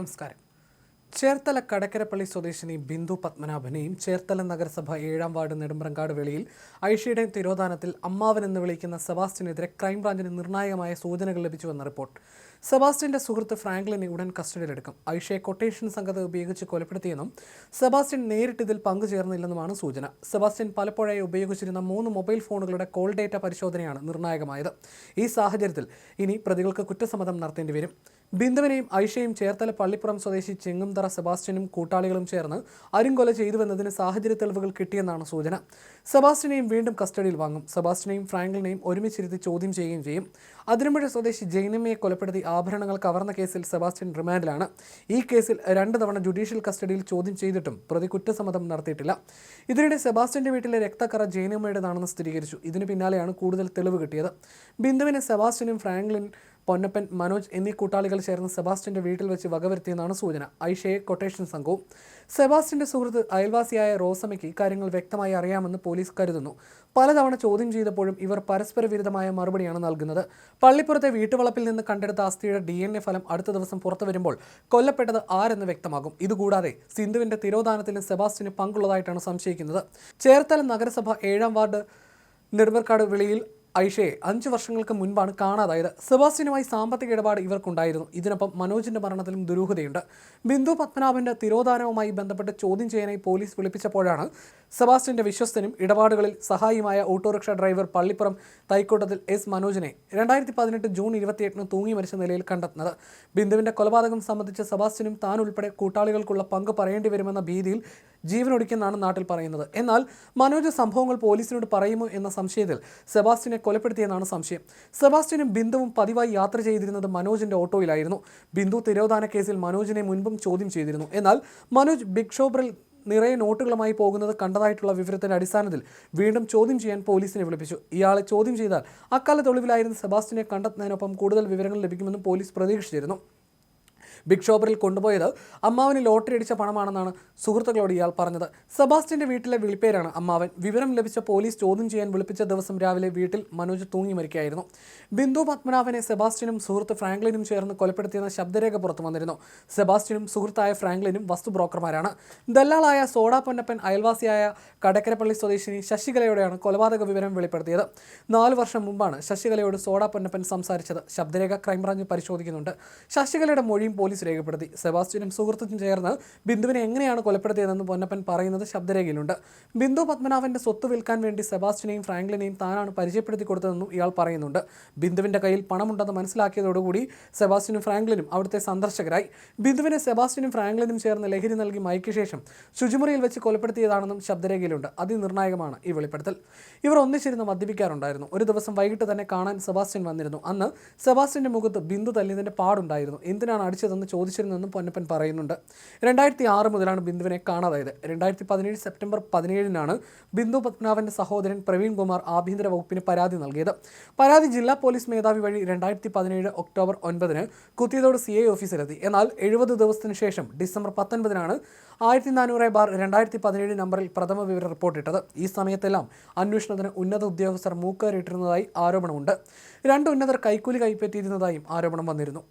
നമസ്കാരം. ചേർത്തല കടക്കരപ്പള്ളി സ്വദേശിനി ബിന്ദു പത്മനാഭനെയും ചേർത്തല നഗരസഭ ഏഴാം വാർഡ് നെടുമ്പ്രങ്കാട് വെളിയിൽ ഐഷയുടെ തിരോധാനത്തിൽ അമ്മാവൻ എന്ന് വിളിക്കുന്ന സെബാസ്റ്റ്യനെതിരെ ക്രൈംബ്രാഞ്ചിന് നിർണായകമായ സൂചനകൾ ലഭിച്ചുവെന്ന റിപ്പോർട്ട്. സെബാസ്റ്റ്യന്റെ സുഹൃത്ത് ഫ്രാങ്ക്ലിനെ ഉടൻ കസ്റ്റഡിയിലെടുക്കും. ഐഷയെ കൊട്ടേഷൻ സംഘത്തെ ഉപയോഗിച്ച് കൊലപ്പെടുത്തിയെന്നും സെബാസ്റ്റ്യൻ നേരിട്ട് ഇതിൽ പങ്കുചേർന്നില്ലെന്നുമാണ് സൂചന. സെബാസ്റ്റ്യൻ പലപ്പോഴായി ഉപയോഗിച്ചിരുന്ന മൂന്ന് മൊബൈൽ ഫോണുകളുടെ കോൾ ഡേറ്റ പരിശോധനയാണ് നിർണായകമായത്. ഈ സാഹചര്യത്തിൽ ഇനി പ്രതികൾക്ക് കുറ്റസമ്മതം നടത്തേണ്ടി വരും. ബിന്ദുവിനെയും ഐഷയും ചേർത്തല പള്ളിപ്പുറം സ്വദേശി ചെങ്ങുംതറ സെബാസ്റ്റ്യനും കൂട്ടാളികളും ചേർന്ന് അരുംകൊല ചെയ്തുവെന്നതിന് സാഹചര്യ തെളിവുകൾ കിട്ടിയെന്നാണ് സൂചന. സെബാസ്റ്റ്യനെയും വീണ്ടും കസ്റ്റഡിയിൽ വാങ്ങും. സെബാസ്റ്റ്യനെയും ഫ്രാങ്ക്ലിനെയും ഒരുമിച്ചിരുത്തി ചോദ്യം ചെയ്യുകയും ചെയ്യും. അതിരമ്പുഴ സ്വദേശി ജൈനമ്മയെ കൊലപ്പെടുത്തി ആഭരണങ്ങൾ കവർന്ന കേസിൽ സെബാസ്റ്റ്യൻ റിമാൻഡിലാണ്. ഈ കേസിൽ രണ്ട് തവണ ജുഡീഷ്യൽ കസ്റ്റഡിയിൽ ചോദ്യം ചെയ്തിട്ടും പ്രതി കുറ്റസമ്മതം നടത്തിയിട്ടില്ല. ഇതിനിടെ സെബാസ്റ്റ്യന്റെ വീട്ടിലെ രക്തക്കറ ജൈനമ്മയുടേതാണെന്ന് സ്ഥിരീകരിച്ചു. ഇതിന് പിന്നാലെയാണ് കൂടുതൽ തെളിവ് കിട്ടിയത്. ബിന്ദുവിനെ സെബാസ്റ്റ്യനും ഫ്രാങ്ക്ലിൻ പൊന്നപ്പൻ മനോജ് എന്നീ കൂട്ടാളികൾ ചേർന്ന് സെബാസ്റ്റ്യന്റെ വീട്ടിൽ വെച്ച് വകവരുത്തിയെന്നാണ് സൂചന. ഐഷയെ കൊട്ടേഷൻ സംഘവും. സെബാസ്റ്റ്യന്റെ സുഹൃത്ത് അയൽവാസിയായ റോസമ്മയ്ക്ക് ഇക്കാര്യങ്ങൾ വ്യക്തമായി അറിയാമെന്ന് പോലീസ് കരുതുന്നു. പലതവണ ചോദ്യം ചെയ്തപ്പോഴും ഇവർ പരസ്പര വിരുദ്ധമായ മറുപടിയാണ് നൽകുന്നത്. പള്ളിപ്പുറത്തെ വീട്ടുവളപ്പിൽ നിന്ന് കണ്ടെടുത്ത അസ്ഥിയുടെ ഡി എൻ എ ഫലം അടുത്ത ദിവസം പുറത്തു വരുമ്പോൾ കൊല്ലപ്പെട്ടത് ആരെന്ന് വ്യക്തമാകും. ഇതുകൂടാതെ സിന്ധുവിന്റെ തിരോധാനത്തിലും സെബാസ്റ്റ്യന് പങ്കുള്ളതായിട്ടാണ് സംശയിക്കുന്നത്. ചേർത്തല നഗരസഭ ഏഴാം വാർഡ് നെടുമ്പർക്കാട് വെളിയിൽ ഐഷയെ അഞ്ചു വർഷങ്ങൾക്ക് മുൻപാണ് കാണാതായത്. സെബാസ്റ്റ്യനുമായി സാമ്പത്തിക ഇടപാട് ഇവർക്കുണ്ടായിരുന്നു. ഇതിനൊപ്പം മനോജിന്റെ മരണത്തിലും ദുരൂഹതയുണ്ട്. ബിന്ദു പത്മനാഭന്റെ തിരോധാനവുമായി ബന്ധപ്പെട്ട് ചോദ്യം ചെയ്യാനായി പോലീസ് വിളിപ്പിച്ചപ്പോഴാണ് സെബാസ്റ്റ്യന്റെ വിശ്വസ്തനും ഇടപാടുകളിൽ സഹായിയുമായ ഓട്ടോറിക്ഷ ഡ്രൈവർ പള്ളിപ്പുറം തൈക്കോട്ടത്തിൽ എസ് മനോജിനെ രണ്ടായിരത്തി പതിനെട്ട് ജൂൺ ഇരുപത്തിയെട്ടിന് തൂങ്ങി മരിച്ച നിലയിൽ കണ്ടെത്തുന്നത്. ബിന്ദുവിന്റെ കൊലപാതകം സംബന്ധിച്ച് സെബാസ്റ്റ്യനും താൻ ഉൾപ്പെടെ കൂട്ടാളികൾക്കുള്ള പങ്ക് പറയേണ്ടി വരുമെന്ന ഭീതിയിൽ ജീവനൊടുക്കിയെന്നാണ് നാട്ടിൽ പറയുന്നത്. എന്നാൽ മനോജ് സംഭവങ്ങൾ പോലീസിനോട് പറയുമോ എന്ന സംശയത്തിൽ സെബാസ്റ്റിനെ കൊലപ്പെടുത്തിയെന്നാണ് സംശയം. സെബാസ്റ്റിനും ബിന്ദുവും പതിവായി യാത്ര ചെയ്തിരുന്നത് മനോജിന്റെ ഓട്ടോയിലായിരുന്നു. ബിന്ദു തിരോധാന കേസിൽ മനോജിനെ മുൻപും ചോദ്യം ചെയ്തിരുന്നു. എന്നാൽ മനോജ് ബിഗ് ഷോപ്പറിൽ നിറയെ നോട്ടുകളുമായി പോകുന്നത് കണ്ടതായിട്ടുള്ള വിവരത്തിന്റെ അടിസ്ഥാനത്തിൽ വീണ്ടും ചോദ്യം ചെയ്യാൻ പോലീസിനെ വിളിപ്പിച്ചു. ഇയാളെ ചോദ്യം ചെയ്താൽ അക്കാലത്ത് ഒളിവിലായിരുന്ന സെബാസ്റ്റ്യനെ കണ്ടെത്തുന്നതിനൊപ്പം കൂടുതൽ വിവരങ്ങൾ ലഭിക്കുമെന്നും പോലീസ് പ്രതീക്ഷിച്ചിരുന്നു. ബിഗ് ഷോപ്പറിൽ കൊണ്ടുപോയത് അമ്മാവന് ലോട്ടറി അടിച്ച പണമാണെന്നാണ് സുഹൃത്തുക്കളോട് ഇയാൾ പറഞ്ഞത്. സെബാസ്റ്റ്യന്റെ വീട്ടിലെ വിളിപ്പേരാണ് അമ്മാവൻ. വിവരം ലഭിച്ച പോലീസ് ചോദ്യം ചെയ്യാൻ വിളിപ്പിച്ച ദിവസം രാവിലെ വീട്ടിൽ മനോജ് തൂങ്ങി മരിക്കുകയായിരുന്നു. ബിന്ദു പത്മനാഭനെ സെബാസ്റ്റ്യനും സുഹൃത്ത് ഫ്രാങ്ക്ലിനും ചേർന്ന് കൊലപ്പെടുത്തിയെന്ന ശബ്ദരേഖ പുറത്തു വന്നിരുന്നു. സെബാസ്റ്റ്യനും സുഹൃത്തായ ഫ്രാങ്ക്ലിനും വസ്തു ബ്രോക്കർമാരാണ്. ദല്ലാളായ സോഡ പൊന്നപ്പൻ അയൽവാസിയായ കടക്കരപ്പള്ളി സ്വദേശിനി ശശികലയോടെയാണ് കൊലപാതക വിവരം വെളിപ്പെടുത്തിയത്. നാല് വർഷം മുമ്പാണ് ശശികലയോട് സോഡ പൊന്നപ്പൻ സംസാരിച്ചത്. ശബ്ദരേഖ ക്രൈംബ്രാഞ്ച് പരിശോധിക്കുന്നുണ്ട്. ശശികലയുടെ മൊഴിയും പോലീസ് രേഖപ്പെടുത്തി. സെബാസ്റ്റ്യനും സുഹൃത്തും ചേർന്ന് ബിന്ദുവിനെ എങ്ങനെയാണ് കൊലപ്പെടുത്തിയതെന്ന് പൊന്നപ്പൻ പറയുന്നത് ശബ്ദരേഖയിലുണ്ട്. ബിന്ദു പത്മനാഭന്റെ സ്വത്ത് വിൽക്കാൻ വേണ്ടി സെബാസ്റ്റ്യനെയും ഫ്രാങ്ക്ലിനെയും താനാണ് പരിചയപ്പെടുത്തി കൊടുത്തതെന്നും ഇയാൾ പറയുന്നുണ്ട്. ബിന്ദുവിന്റെ കയ്യിൽ പണമുണ്ടെന്ന് മനസ്സിലാക്കിയതോടുകൂടി സെബാസ്റ്റ്യനും ഫ്രാങ്ക്ലിനും അവിടുത്തെ സന്ദർശകരായി. ബിന്ദുവിനെ സെബാസ്റ്റ്യനും ഫ്രാങ്ക്ലിനും ചേർന്ന് ലഹരി നൽകി മയക്കിയ ശേഷം ശുചിമുറിയിൽ വെച്ച് കൊലപ്പെടുത്തിയതാണെന്നും ശബ്ദരേഖയിലുണ്ട് അതിനിർണായകമാണ് ഈ വെളിപ്പെടുത്തൽ. ഇവർ ഒന്നിച്ചിരുന്ന് മദ്യപിക്കാറുണ്ടായിരുന്നു. ഒരു ദിവസം വൈകിട്ട് തന്നെ കാണാൻ സെബാസ്റ്റ്യൻ വന്നിരുന്നു. അന്ന് സെബാസ്റ്റ്യന്റെ മുഖത്ത് ബിന്ദു തല്ലിയതിന്റെ പാടുണ്ടായിരുന്നു. എന്തിനാണ് അടിച്ചതെന്ന് ചോദിച്ചിരുന്നെന്നും പൊന്നപ്പൻ പറയുന്നുണ്ട്. രണ്ടായിരത്തി ആറ് മുതലാണ് ബിന്ദുവിനെ കാണാതായത്. രണ്ടായിരത്തി പതിനേഴ് സെപ്റ്റംബർ പതിനേഴിനാണ് ബിന്ദു പത്മനാഭന്റെ സഹോദരൻ പ്രവീൺ കുമാർ ആഭ്യന്തര വകുപ്പിന് പരാതി നൽകിയത്. പരാതി ജില്ലാ പോലീസ് മേധാവി വഴി രണ്ടായിരത്തി പതിനേഴ് ഒക്ടോബർ ഒൻപതിന് കുത്തിയതോട് സി ഐ ഓഫീസിലെത്തി. എന്നാൽ എഴുപത് ദിവസത്തിന് ശേഷം ഡിസംബർ പത്തൊൻപതിനാണ് ആയിരത്തി നാനൂറ് ബാർ രണ്ടായിരത്തി പതിനേഴ് നമ്പറിൽ പ്രഥമ വിവര റിപ്പോർട്ടിട്ടത് ഈ സമയത്തെല്ലാം അന്വേഷണത്തിന് ഉന്നത ഉദ്യോഗസ്ഥർ മൂക്കേറിയിട്ടിരുന്നതായി ആരോപണമുണ്ട്. രണ്ട് ഉന്നതർ കൈക്കൂലി കൈപ്പറ്റിയിരുന്നതായും ആരോപണം വന്നിരുന്നു.